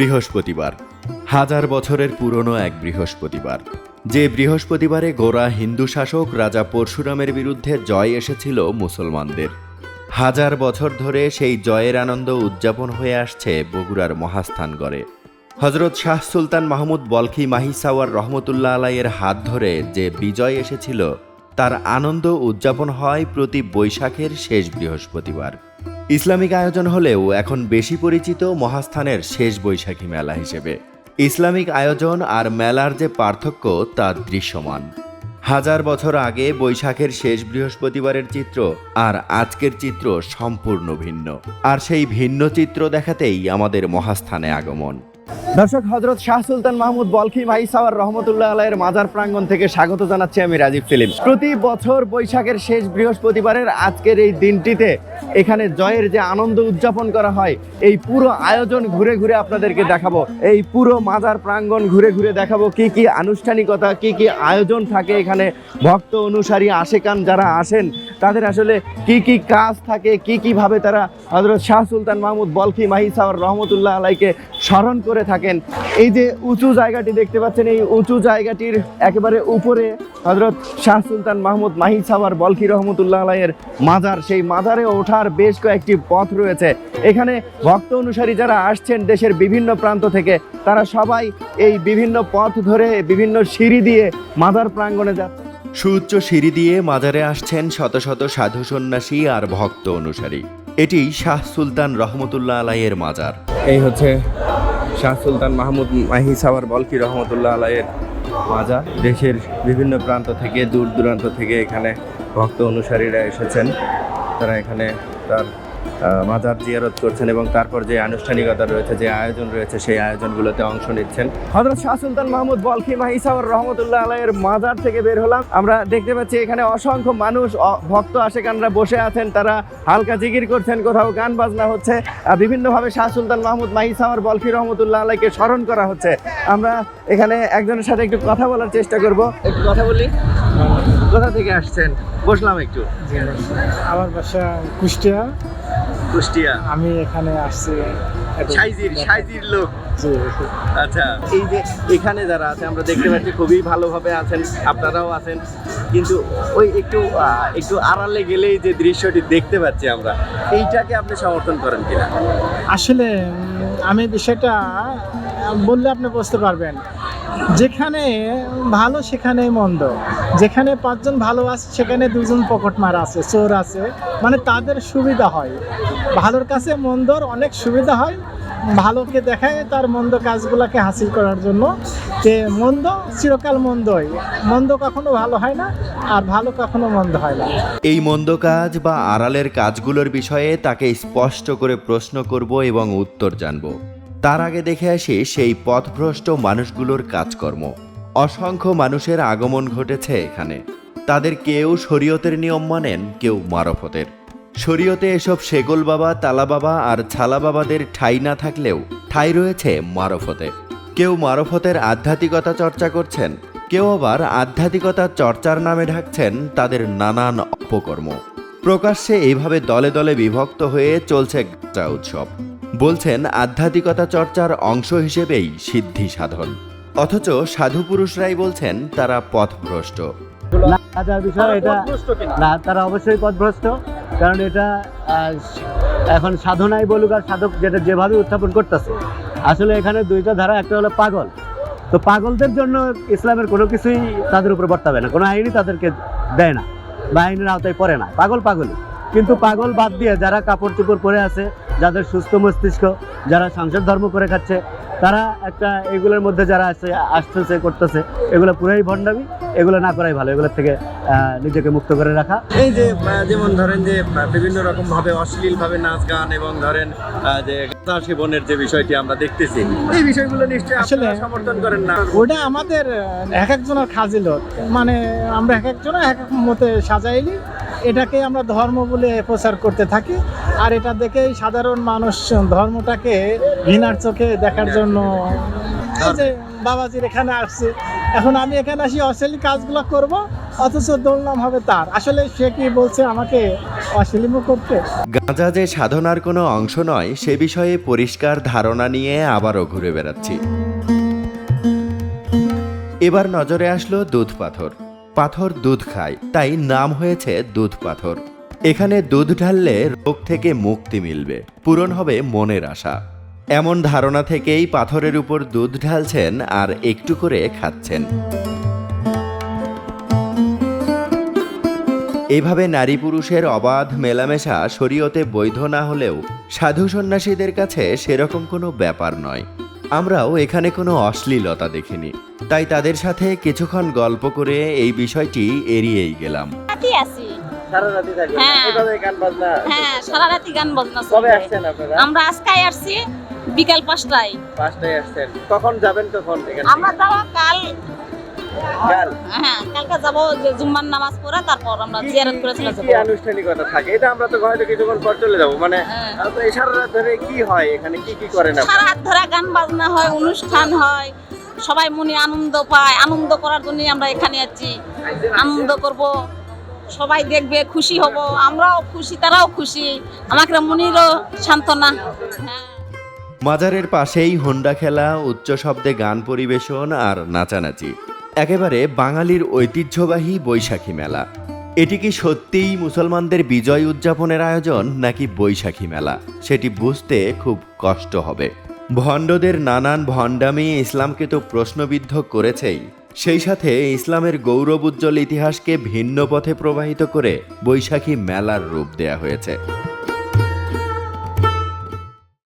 বৃহস্পতিবার। হাজার বছরের পুরনো এক বৃহস্পতিবার। যে বৃহস্পতিবারে গোড়া হিন্দু শাসক রাজা পরশুরামের বিরুদ্ধে জয় এসেছিল মুসলমানদের। হাজার বছর ধরে সেই জয়ের আনন্দ উদযাপন হয়ে আসছে বগুড়ার মহাস্থানগড়ে হজরত শাহ সুলতান মাহমুদ বলখি মাহিসাওয়ার রহমতুল্লাহ আলাইয়ের হাত ধরে যে বিজয় এসেছিল, তার আনন্দ উদযাপন হয় প্রতি বৈশাখের শেষ বৃহস্পতিবার। ইসলামিক আয়োজন হলেও এখন বেশি পরিচিত মহাস্থানের শেষ বৈশাখী মেলা হিসেবে। ইসলামিক আয়োজন আর মেলার যে পার্থক্য, তা দৃশ্যমান। হাজার বছর আগে বৈশাখের শেষ বৃহস্পতিবারের চিত্র আর আজকের চিত্র সম্পূর্ণ ভিন্ন। আর সেই ভিন্ন চিত্র দেখাতেই আমাদের মহাস্থানে আগমন। দর্শক হজরত শাহ সুলতান মাহমুদ বলখি ভাই সাওয়ার রহমতুল্লাহ আলাইয়ের মাজার প্রাঙ্গণ থেকে স্বাগত জানাচ্ছি আমি রাজীব সেলিম প্রতি বছর বৈশাখের শেষ বৃহস্পতিবারের আজকের এই দিনটিতে এখানে জয়ের যে আনন্দ উদযাপন করা হয়, এই পুরো আয়োজন ঘুরে ঘুরে আপনাদেরকে দেখাবো। এই পুরো মাজার প্রাঙ্গণ ঘুরে ঘুরে দেখাবো কি কি আনুষ্ঠানিকতা, কি কি আয়োজন থাকে এখানে, ভক্ত অনুসারী, আশেকান যারা আসেন, তাদের আসলে কি কি কাজ থাকে, কি কীভাবে তারা হজরত শাহ সুলতান মাহমুদ বলখি মাহি সাওয়ার রহমতুল্লাহ আলাইকে স্মরণ করে থাকেন। এই যে উঁচু জায়গাটি দেখতে পাচ্ছেন এই উঁচু জায়গাটির একেবারে উপরে হজরত শাহ সুলতান মাহমুদ মাহি সাওয়ার বলখি রহমতুল্লাহ আলাইয়ের মাজার। সেই মাজারে ওঠার বেশ কয়েকটি পথ রয়েছে। এখানে ভক্ত অনুসারী যারা আসছেন দেশের বিভিন্ন প্রান্ত থেকে তারা সবাই এই বিভিন্ন পথ ধরে বিভিন্ন সিঁড়ি দিয়ে মাজার প্রাঙ্গণে যাচ্ছে সুউচ্চ সিঁড়ি দিয়ে মাজারে আসছেন শত শত সাধু সন্ন্যাসী আর ভক্ত অনুসারী। এটি শাহ সুলতান রহমতুল্লাহ আলাইয়ের মাজার। এই হচ্ছে শাহ সুলতান মাহমুদ মাহি সাওয়ার বলকি রহমতুল্লাহ আলাইয়ের মাজা দেশের বিভিন্ন প্রান্ত থেকে, দূর দূরান্ত থেকে এখানে ভক্ত অনুসারীরা এসেছেন। তারা এখানে তার মাজার জিয়ারত করছেন এবং তারপর যে আনুষ্ঠানিকতা রয়েছে, যে আয়োজন রয়েছে, সেই আয়োজনগুলোতে অংশ নিচ্ছেন। হজরত শাহ সুলতান মাহমুদ বলখি মাহিসাওয়ার রহমতুল্লাহ আলাইয়ের মাজার থেকে বের হলাম। আমরা দেখতে পাচ্ছি এখানে অসংখ্য মানুষ ভক্ত আশেকানরা বসে আছেন, তারা হালকা জিগির করছেন, কোথাও গান বাজনা হচ্ছে। বিভিন্নভাবে শাহ সুলতান মাহমুদ মাহিসাওয়ার বলখি রহমতুল্লাহ আলাইকে স্মরণ করা হচ্ছে। আমরা এখানে একজনের সাথে একটু কথা বলার চেষ্টা করব। একটু কথা বলি? কোথা থেকে আসছেন? বসলাম একটু। আমার বাসা কুষ্টিয়া। কুষ্টিয়া। আমি এখানে আসছি সাইজির সাইজির লোক। আচ্ছা এই যে এখানে যারা আছে আমরা দেখতে পাচ্ছি খুবই ভালোভাবে আছেন আপনারাও আছেন। কিন্তু ওই একটু একটু আড়ালে গেলেই যে দৃশ্যটি দেখতে পাচ্ছি আমরা এইটাকে আপনি সমর্থন করেন কিনা? আসলে আমি বিষয়টা বললে আপনি বুঝতে পারবেন। যেখানে ভালো, সেখানে মন্দ। যেখানে পাঁচজন ভালো আছে, সেখানে দুজন পকেট মারা আছে, চোর আছে। মানে তাদের সুবিধা হয়। ভালোর কাছে মন্দর অনেক সুবিধা হয়। ভালোকে দেখায় তার মন্দ কাজগুলোকে হাসিল করার জন্য। যে মন্দ চিরকাল মন্দই। মন্দ কখনো ভালো হয় না, আর ভালো কখনো মন্দ হয় না। এই মন্দ কাজ বা আড়ালের কাজগুলোর বিষয়ে তাকে স্পষ্ট করে প্রশ্ন করব এবং উত্তর জানব। তার আগে দেখে আসি সেই পথভ্রষ্ট মানুষগুলোর কাজকর্ম। অসংখ্য মানুষের আগমন ঘটেছে এখানে। তাদের কেউ শরীয়তের নিয়ম মানেন, কেউ মারফতের। শরীয়তে এসব সেগল বাবা, তালা বাবা আর ছালা বাবাদের ঠাই না থাকলেও ঠাই রয়েছে মারফতে। কেউ মারফতের আধ্যাত্মিকতা চর্চা করছেন, কেউ আবার আধ্যাত্মিকতা চর্চার নামে ঢাকছেন তাদের নানান অপকর্ম। প্রকাশ্যে এইভাবে দলে দলে বিভক্ত হয়ে চলছে উৎসব। বলছেন আধ্যাত্মিকতা চর্চার অংশ হিসেবেই সিদ্ধি সাধন অথচ সাধু পুরুষরাই বলছেন তারা পথভ্রষ্ট। না বিষয় এটা না তারা অবশ্যই পথভ্রষ্ট কারণ এটা আহ, এখন সাধনাই বলুক আর সাধক যেটা যেভাবে উত্থাপন করতেছে। আসলে এখানে দুইটা ধারা একটা হলো পাগল। তো পাগলদের জন্য ইসলামের কোনো কিছুই তাদের উপর বর্তাবে না কোনো আইনই তাদেরকে দেয় না বা আইনের আওতায় পড়ে না। পাগল পাগলই। কিন্তু পাগল বাদ দিয়ে যারা কাপড় চোপড় পরে আছে যাদের সুস্থ মস্তিষ্ক যারা সংসার ধর্ম করে খাচ্ছে তারা একটা এগুলোর মধ্যে যারা আছে আসতেছে করতেছে এগুলো পুরাই ভণ্ডামি এগুলো না করাই ভালো এগুলোর থেকে নিজেকে মুক্ত করে রাখা। এই যে যেমন ধরেন যে বিভিন্ন রকম ভাবে অশ্লীল ভাবে নাচ গান এবং ধরেন যে গাঁজা সেবনের যে বিষয়টি আমরা দেখতেছি এই বিষয়গুলো নিশ্চয়ই আসলে- সমর্থন করেন না। ওটা আমাদের এক একজনের খাজিল মানে আমরা এক একজনের এক এক মতে সাজাইলি এটাকে আমরা ধর্ম বলে প্রচার করতে থাকি, আর এটা দেখেই সাধারণ মানুষ ধর্মটাকে ঘৃণার চোখে দেখার জন্য যে বাবাজির এখানে আসছে। এখন আমি এখানে আসি, অশ্লীল কাজগুলো করব, অথচ দোলনাম হবে তার। আসলে সে কি বলছে আমাকে অশ্লীল করতে গাঁজা যে সাধনার কোনো অংশ নয়, সে বিষয়ে পরিষ্কার ধারণা নিয়ে আবারও ঘুরে বেড়াচ্ছি। এবার নজরে আসলো দুধ পাথর। পাথর দুধ খায়, তাই নাম হয়েছে দুধ পাথর। এখানে দুধ ঢাললে রোগ থেকে মুক্তি মিলবে, পূরণ হবে মনের আশা। এমন ধারণা থেকেই পাথরের উপর দুধ ঢালছেন আর একটু করে খাচ্ছেন। এভাবে নারী পুরুষের অবাধ মেলামেশা শরীয়তে বৈধ না হলেও সাধু সন্ন্যাসীদের কাছে সেরকম কোনো ব্যাপার নয়। আমরাও এখানে কোনো অশ্লীলতা দেখিনি। তাই তাদের সাথে কিছুক্ষণ গল্প করে এই বিষয়টি এড়িয়েই গেলাম। আছি। সারা রাতি থাকে হ্যাঁ। এভাবে গান বাজনা হ্যাঁ সারা রাতি গান বাজনা কবে চলবে। আসছেন আপনারা? আমরা আজকে আসছি বিকাল পাঁচটায়। পাঁচটায় আসছেন। কখন যাবেন কখন আমরা যাওয়া কাল কাল। হ্যাঁ কালকে যাব জুম্মার নামাজ পড়ে তারপর আমরা জিয়ারত করে চলে কি কি আনুষ্ঠানিকতা থাকে? এটা আমরা তো হয়তো কিছুক্ষণ পর চলে যাব। মানে হ্যাঁ। আহ, তো এই সারা রাত ধরে কি হয় এখানে? কি কি করেন আপনারা সারা রাত ধরে গান বাজনা হয় অনুষ্ঠান হয় সবাই মনে আনন্দ পায়। আনন্দ করার জন্যই আমরা এখানে আছি। আনন্দ করব সবাই দেখবে খুশি হব। আমরাও খুশি তারাও খুশি। আমাকে মনিরও সান্ত্বনা। হ্যাঁ। মাজারের পাশেই হোন্ডা খেলা উচ্চ শব্দে গান পরিবেশন আর নাচানাচি। একেবারে বাঙালির ঐতিহ্যবাহী বৈশাখী মেলা। এটি কি সত্যিই মুসলমানদের বিজয় উদযাপনের আয়োজন, নাকি বৈশাখী মেলা? সেটি বুঝতে খুব কষ্ট হবে। ভণ্ডদের নানান ভণ্ডামি ইসলামকে তো প্রশ্নবিদ্ধ করেছেই। সেই সাথে ইসলামের গৌরব উজ্জ্বল ইতিহাসকে ভিন্ন পথে প্রবাহিত করে বৈশাখী মেলার রূপ দেয়া হয়েছে।